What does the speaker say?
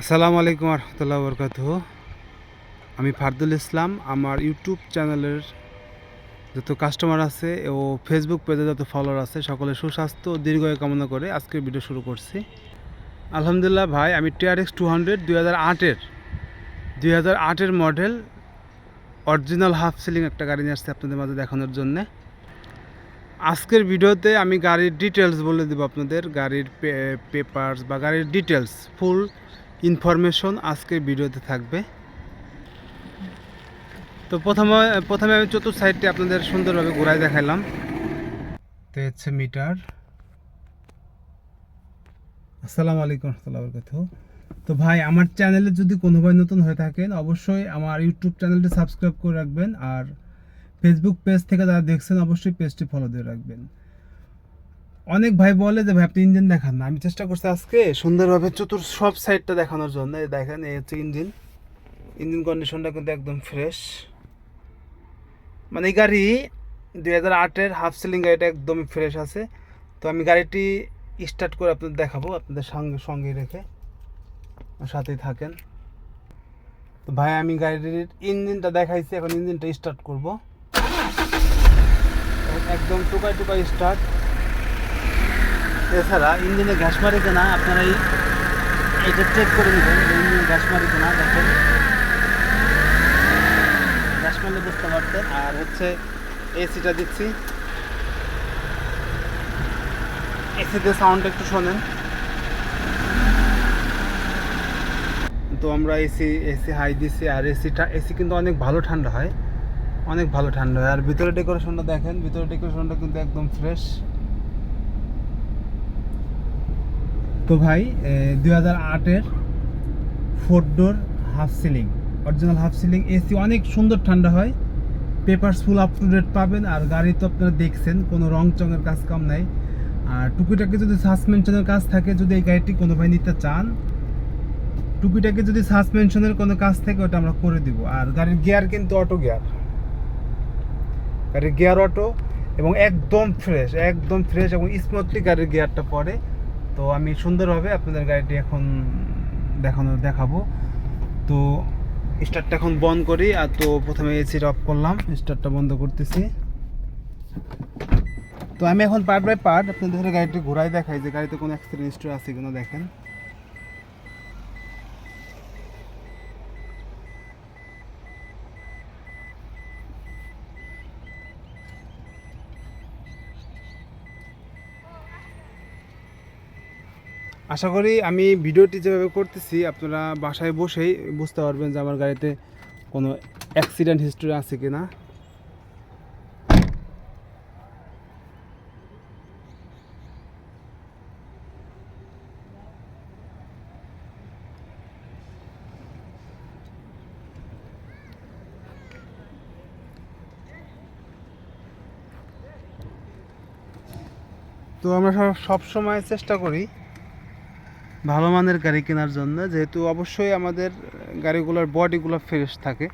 আসসালামু আলাইকুম রহমতুল্লাহ বরকাত আমি ফারদুল ইসলাম, আমার ইউটিউব চ্যানেলের যত কাস্টমার আছে ও ফেসবুক পেজে যত ফলোয়ার আছে সকলে সুস্বাস্থ্য দীর্ঘায়ু কামনা করে আজকের ভিডিও শুরু করছি। আলহামদুলিল্লাহ ভাই, আমি টিআরএক্স টু হান্ড্রেড দুই হাজার আটের, দুই হাজার আটের মডেল অরিজিনাল হাফ সিলিং একটা গাড়ি নিয়ে আসছে আপনাদের মাঝে দেখানোর জন্যে। আজকের ভিডিওতে আমি গাড়ির ডিটেলস বলে দেবো আপনাদের, গাড়ির পেপারস বা গাড়ির ডিটেলস ফুল ইনফরমেশন আজকের ভিডিওতে থাকবে। তো প্রথমে প্রথমে আমি চতুর্থ সাইডটি আপনাদের সুন্দরভাবে ঘোরায় দেখাইলাম। তো হচ্ছে মিটার। আসসালামু আলাইকুম রহমতুল্লাহ বরকাতুহ। তো ভাই, আমার চ্যানেলে যদি কোনো ভাই নতুন হয়ে থাকেন, অবশ্যই আমার ইউটিউব চ্যানেলটি সাবস্ক্রাইব করে রাখবেন আর ফেসবুক পেজ থেকে যারা দেখছেন, অবশ্যই পেজটি ফলো দিয়ে রাখবেন। অনেক ভাই বলে যে, ভাই, আপনি ইঞ্জিন দেখান না। আমি চেষ্টা করছি আজকে সুন্দরভাবে চতুর সব সাইডটা দেখানোর জন্য। দেখেন, এই হচ্ছে ইঞ্জিন। ইঞ্জিন কন্ডিশনটা কিন্তু একদম ফ্রেশ। মানে এই গাড়ি দুই হাজার আটের হাফ সিলিং গাড়িটা একদমই ফ্রেশ আছে। তো আমি গাড়িটি স্টার্ট করে আপনাদের দেখাবো, আপনাদের সঙ্গে সঙ্গে রেখে। সাথেই থাকেন। তো ভাই, আমি গাড়ির ইঞ্জিনটা দেখাইছি, এখন ইঞ্জিনটা স্টার্ট করব। একদম টুকাই টুকাই স্টার্ট। এছাড়া ইঞ্জিনে গ্যাস মারে কিনা আপনারা এই এটা চেক করে নেবেন ইঞ্জিনে গ্যাস মারে কিনা দেখেন। গ্যাস মারলে বুঝতে পারতেন আর হচ্ছে এসিটা দিচ্ছি। এসিতে সাউন্ড একটু শোনেন। তো আমরা এসি এসি হাই দিছি আর এসিটা এসি কিন্তু অনেক ভালো ঠান্ডা হয়। অনেক ভালো ঠান্ডা হয়। আর ভিতরে ডেকোরেশনটা দেখেন। ভিতরে ডেকোরেশনটা কিন্তু একদম ফ্রেশ তো ভাই দুই হাজার আটের four door half ceiling original half ceiling AC অনেক সুন্দর ঠান্ডা হয়। Papers full up to date পাবেন, আর গাড়ি তো আপনারা দেখছেন, কোনো রং চঙের কাজ কাম নাই। আর টুকিটাকে যদি সাসপেনশনের কাজ থাকে, যদি এই গাড়িটি কোনো ভাই নিতে চান, টুকিটাকে যদি সাসপেনশনের কোনো কাজ থাকে, ওটা আমরা করে দিব। আর গাড়ির গিয়ার কিন্তু অটো গিয়ার গাড়ির গিয়ার অটো এবং একদম ফ্রেশ একদম ফ্রেশ এবং স্মুথলি গাড়ির গিয়ারটা পড়ে তো আমি সুন্দরভাবে আপনাদের গাড়িটি এখন দেখানো দেখাবো। তো স্টারটা এখন বন্ধ করি, আর তো প্রথমে এসি অফ করলাম স্টারটা বন্ধ করতেছি। তো আমি এখন পার্ট বাই পার্ট আপনাদের গাড়িটি ঘোরাই দেখাই যে গাড়িতে কোনো অ্যাক্সিডেন্ট হিস্ট্রি আছে কিনা দেখেন। আশা করি আমি ভিডিওটি যেভাবে করতেছি, আপনারা বাসায় বসেই বুঝতে পারবেন যে আমার গাড়িতে কোনো অ্যাক্সিডেন্ট হিস্ট্রি আছে কি না তো আমরা সব সময় চেষ্টা করি ভালো মানের গাড়ি কেনার জন্য যেহেতু অবশ্যই আমাদের গাড়িগুলোর বডিগুলো ফ্রেশ থাকে।